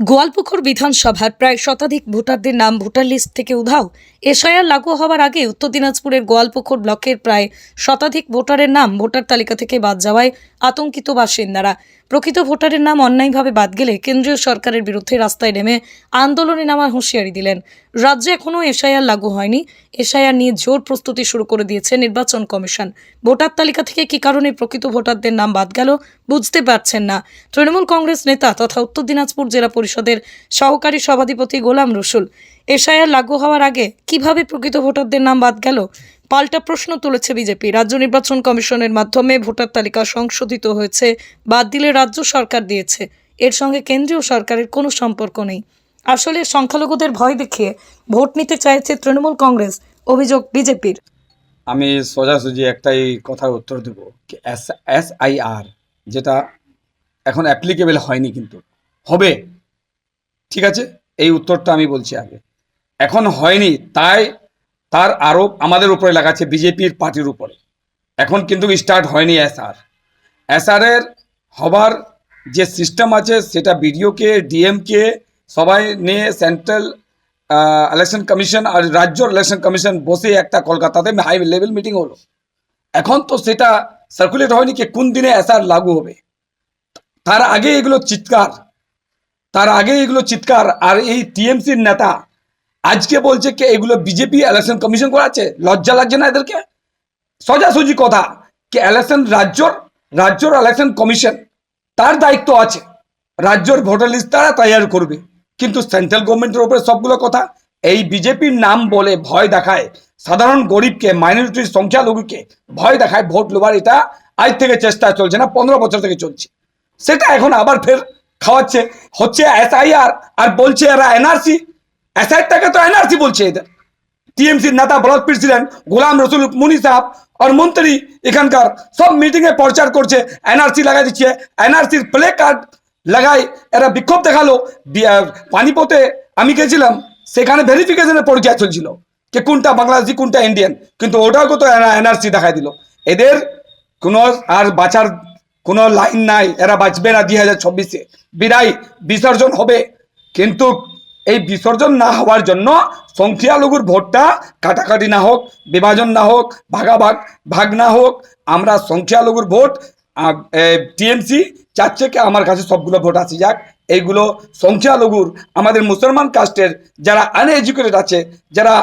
গোয়ালপুকুর বিধানসভার প্রায় শতাধিক ভোটারদের নাম ভোটার লিস্ট থেকে উধাও। এসআইআর লাগু হওয়ার আগে উত্তর দিনাজপুরের গোয়ালপুকুর ব্লকের প্রায় শতাধিক ভোটারের নাম ভোটার তালিকা থেকে বাদ যাওয়ায় আতঙ্কিত বাসিন্দারা। প্রকৃত ভোটারের নাম অন্যায়ভাবে বাদ গেলে কেন্দ্রীয় সরকারের বিরুদ্ধে রাস্তায় নেমে আন্দোলনে নামার হুঁশিয়ারি দিলেন। রাজ্যে এখনও এসআইআর লাগু হয়নি। এসআইআর নিয়ে জোর প্রস্তুতি শুরু করে দিয়েছে নির্বাচন কমিশন। ভোটার তালিকা থেকে কী কারণে প্রকৃত ভোটারদের নাম বাদ গেল বুঝতে পারছেন না। তৃণমূল কংগ্রেস নেতা তথা উত্তর দিনাজপুর জেলা পরিষদের সহকারী সভাধিপতি গোলাম রসুল। এসআইআর লাগু হওয়ার আগে কীভাবে প্রকৃত ভোটারদের নাম বাদ গেল? পাল্টা প্রশ্ন তুলেছে বিজেপি। রাজ্য নির্বাচন কমিশনের মাধ্যমে ভোটার তালিকা সংশোধিত হয়েছে, বাদ দিলে রাজ্য সরকার দিয়েছে। এর সঙ্গে কেন্দ্রীয় সরকারের কোনো সম্পর্ক নেই। আসলে সংখ্যালঘুদের ভয় দেখিয়ে ভোট নিতে চাইছে তৃণমূল কংগ্রেস, অভিযোগ বিজেপির। আমি সোজাসুজি একটাই কথার উত্তর দেব। এস এস আই আর যেটা এখন অ্যাপ্লিকেবল হয়নি কিন্তু। হবে। ঠিক আছে? এই উত্তরটা আমি বলছি আগে। এখন হয়নি, তাই তার আরোপ আমাদের উপরে লাগাচ্ছে, বিজেপির পার্টির উপরে। এখন কিন্তু স্টার্ট হয়নি এসআর এসআরের হবার যে সিস্টেম আছে, সেটা বিডিওকে ডিএমকে সবাই নিয়ে সেন্ট্রাল ইলেকশন কমিশন আর রাজ্য ইলেকশন কমিশন বসে একটা কলকাতাতে হাই লেভেল মিটিং হলো। এখন তো সেটা সার্কুলেট হয়নি কি কোন দিনে এসআর লাগু হবে। তার আগে এগুলো চিৎকার। তার আগে এগুলো চিৎকার আর এই টিএমসির নেতা আজকে বলছে কি, এগুলো বিজেপি ইলেকশন কমিশন করাচ্ছে? লজ্জা লাগছে না এদেরকে? সোজাসুজি কথা কি ইলেকশন রাজ্যর রাজ্যর ইলেকশন কমিশন তার দায়িত্ব আছে। রাজ্যর ভোটার লিস্ট তারা তৈরি করবে। কিন্তু সেন্ট্রাল গভর্নমেন্টের উপরে সবগুলো কথা এই বিজেপির নাম বলে ভয় দেখায়। সাধারণ গরিবকে মাইনরিটির সংখ্যালঘুকে ভয় দেখায়। ভোট লোবার এটা আজ থেকে চেষ্টা চলছে না, পনেরো বছর থেকে চলছে। সেটা এখন আবার ফের খাওয়াচ্ছে, হচ্ছে এসআইআর আর বলছে এরা এনআরসি এসআইটাকে তো এনআরসি বলছে এদের। টিএমসির নেতা ব্লক প্রেসিডেন্ট গোলাম রসুল মুনি সাহেব আর মন্ত্রী এখানকার সব মিটিংয়ে প্রচার করছে এনআরসি লাগাই দিচ্ছে। এনআরসির প্লে কার্ড লাগাই এরা বিক্ষোভ দেখাল। পানিপথে আমি গেছিলাম, সেখানে ভেরিফিকেশনের পর্যায়ে চলছিল যে কোনটা বাংলাদেশি, কোনটা ইন্ডিয়ান কিন্তু ওটাও তো এনআরসি দেখাই দিল। এদের কোনো আর বাঁচার কোনো লাইন নাই, এরা বাঁচবে না দুই হাজার চব্বিশে। বিদায় বিসর্জন হবে। কিন্তু এই বিসর্জন না হওয়ার জন্য সংখ্যালঘুর ভোটটা কাটাকাটি না হোক, বিভাজন না হোক, ভাগাভাগ, ভাগ না হোক, আমরা সংখ্যালঘুর ভোট টিএমসি চাচ্ছে কি আমার কাছে সবগুলো ভোট আসে যাক। এইগুলো সংখ্যালঘুর, আমাদের মুসলমান কাস্টের যারা আনএজুকেটেড আছে, যারা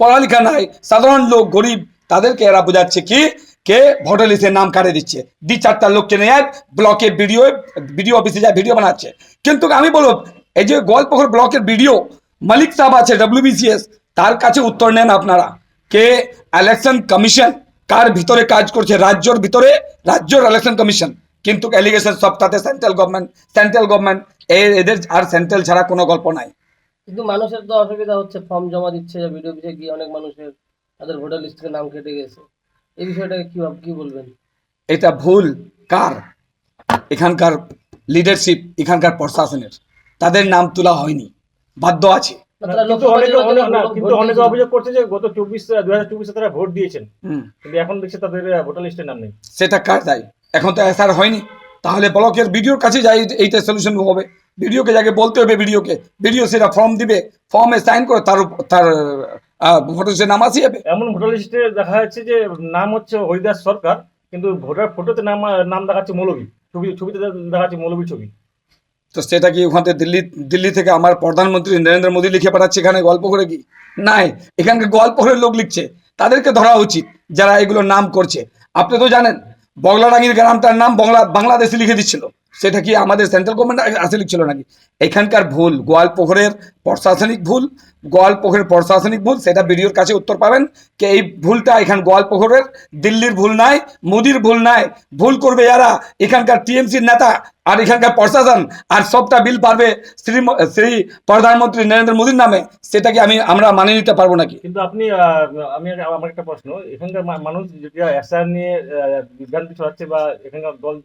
পড়ালেখা নাই, সাধারণ লোক, গরিব, তাদেরকে এরা বোঝাচ্ছে কি কে? ভোটার লিস্টে নাম কাটে দিচ্ছে। দি চারটা লোককে নিয়ে ব্লকের ভিডিও ভিডিও অফিসে যায়, ভিডিও বানাচ্ছে। কিন্তু আমি বলব, এই যে গোয়ালপুকুর ব্লকের ভিডিও মালিক সাহেব আছে ডব্লিউবিসিএস তার কাছে উত্তর নেন আপনারা। কে? ইলেকশন কমিশন কার ভিতরে কাজ করছে, রাজ্যর ভিতরে, রাজ্যর ইলেকশন কমিশন কিন্তু অ্যালিগেশন সব তাতে সেন্ট্রাল গভর্নমেন্ট সেন্ট্রাল গভর্নমেন্ট এদের আর সেন্ট্রাল ছাড়া কোনো গল্প নাই। কিন্তু মানুষের তো অসুবিধা হচ্ছে ফর্ম জমা দিচ্ছে ভিডিও গিয়ে অনেক মানুষের তাদের ভোটার লিস্ট থেকে নাম কেটে গেছে। এই বিষয়টাকে কি ভাব- কি বলবেন? এটা ভুল কার? এখানকার লিডারশিপ এখানকার প্রশাসনের। তাদের নাম তোলা হয়নি। বাধ্য আছে। কিন্তু অনেকে নির্বাচনে অনেক- না, ভোট কিন্তু অনেকে দিয়েছে। অভিযোগ করছে যে গত চব্বিশ দু হাজার চব্বিশে তারা ভোট দিয়েছেন। হুম, কিন্তু এখন দেখছি তাদের ভোটার লিস্টের নাম নেই। সেটা কার দায়? এখন তো এসআর হয়নি। তাহলে ব্লকের ভিডিওর কাছে যাই এইটা সলিউশন হবে। ভিডিওকে যাকে বলতে হবে ভিডিওকে ভিডিও সেটা ফর্ম দিবে। ফর্মে সাইন করে তার তার ভোটার নাম আসি যাবে এমন ভোটার লিস্টে দেখা যাচ্ছে যে নাম হচ্ছে হরিদাস সরকার কিন্তু ভোটার ফটোতে নাম নাম দেখাচ্ছে মৌলবী ছবি ছবিতে দেখাচ্ছে মৌলবী ছবি। তো সেটা কি ওখান থেকে দিল্লি দিল্লি থেকে আমার প্রধানমন্ত্রী নরেন্দ্র মোদী লিখে পাঠাচ্ছে এখানে গল্প করে কি? নাই এখানকার গল্প করে লোক লিখছে। তাদেরকে ধরা উচিত যারা এগুলো নাম করছে। আপনি তো জানেন বগলাডাঙ্গির গ্রামটার নাম বাংলা বাংলাদেশে লিখে দিচ্ছিল। সেটা কি আমাদের সেন্ট্রাল গভর্নমেন্ট আসে লিখছিল নাকি? এখানকার ভুল গোয়ালপোখরের প্রশাসনিক ভুল গোয়ালপোখরের প্রশাসনিক ভুল, সেটা বিডিওর কাছে উত্তর পাবেন যে এই ভুলটা এখান গোয়ালপোখরের, দিল্লির ভুল নাই, মোদির ভুল নাই, ভুল করবে যারা এখানকার টিএমসির নেতা আর এখানকার প্রশাসন, আর সবটা বিল পারবে শ্রী শ্রী প্রধানমন্ত্রী নরেন্দ্র মোদীর নামে, সেটাকে আমি, আমরা মানে নিতে পারব নাকি? কিন্তু আপনি আমি আমার একটা প্রশ্ন, এখানকার মানুষ যেটা এসআর নিয়ে বিভ্রান্তি ছড়াচ্ছে বা এখানকার দল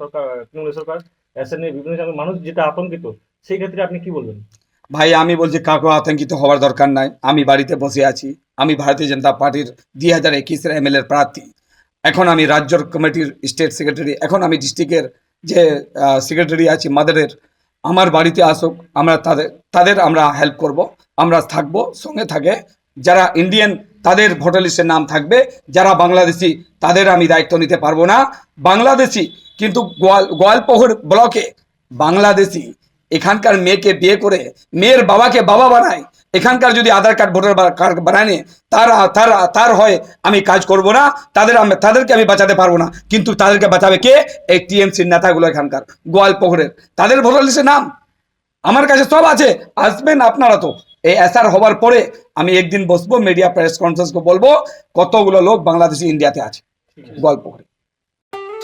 সরকার, তৃণমূল সরকার এসআর নিয়ে বিভিন্ন মানুষ যেটা আতঙ্কিত, সেই ক্ষেত্রে আপনি কি বলবেন? ভাই, আমি বলছি, কাকু, আতঙ্কিত হওয়ার দরকার নাই। আমি বাড়িতে বসে আছি। আমি ভারতীয় জনতা পার্টির দুই হাজার একুশের এম এর প্রার্থী। এখন আমি রাজ্যর কমিটির স্টেট সেক্রেটারি। এখন আমি ডিস্ট্রিক্টের যে সেক্রেটারি আছি, মাদারের, আমার বাড়িতে আসুক, আমরা তাদের তাদের আমরা হেল্প করব, আমরা থাকব, সঙ্গে থাকে। যারা ইন্ডিয়ান তাদের ভোটার লিস্টের নাম থাকবে। যারা বাংলাদেশি, তাদের আমি দায়িত্ব নিতে পারব না। বাংলাদেশি, কিন্তু গোয়াল, গোয়ালপোহর ব্লকে বাংলাদেশি এখানকার মেয়েকে বিয়ে করে মেয়ের বাবাকে বাবা বানায়, এখানকার যদি আধার কার্ড, ভোটার কার্ড বানায়, তার তার তার হয় আমি কাজ করব না, তাদের আমি- তাদেরকে আমি বাঁচাতে পারব না। কিন্তু তাদেরকে বাঁচাবে কে? এই টিএমসির নেতাগুলো এখানকার গোয়ালপোহরের তাদের ভোটার লিস্টের নাম? আমার কাছে সব আছে। আসবেন আপনারা তো। এই এসআর হবার পরে আমি একদিন বসবো মিডিয়া প্রেস কনফারেন্সকে বলব, কতগুলো লোক বাংলাদেশি ইন্ডিয়াতে আছে গোয়ালপোহরে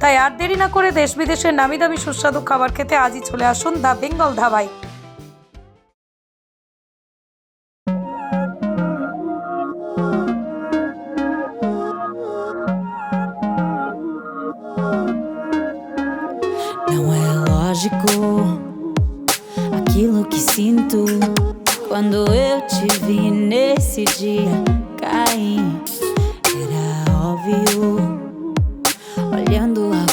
তাই আর দেরি না করে দেশ বিদেশের নামি দামি সুস্বাদু খাবার খেতে আজই চলে আসুন দ্য বেঙ্গল ধাবায় Não é lógico aquilo que sinto quando eu te vi nesse dia cair. Era óbvio. Olhando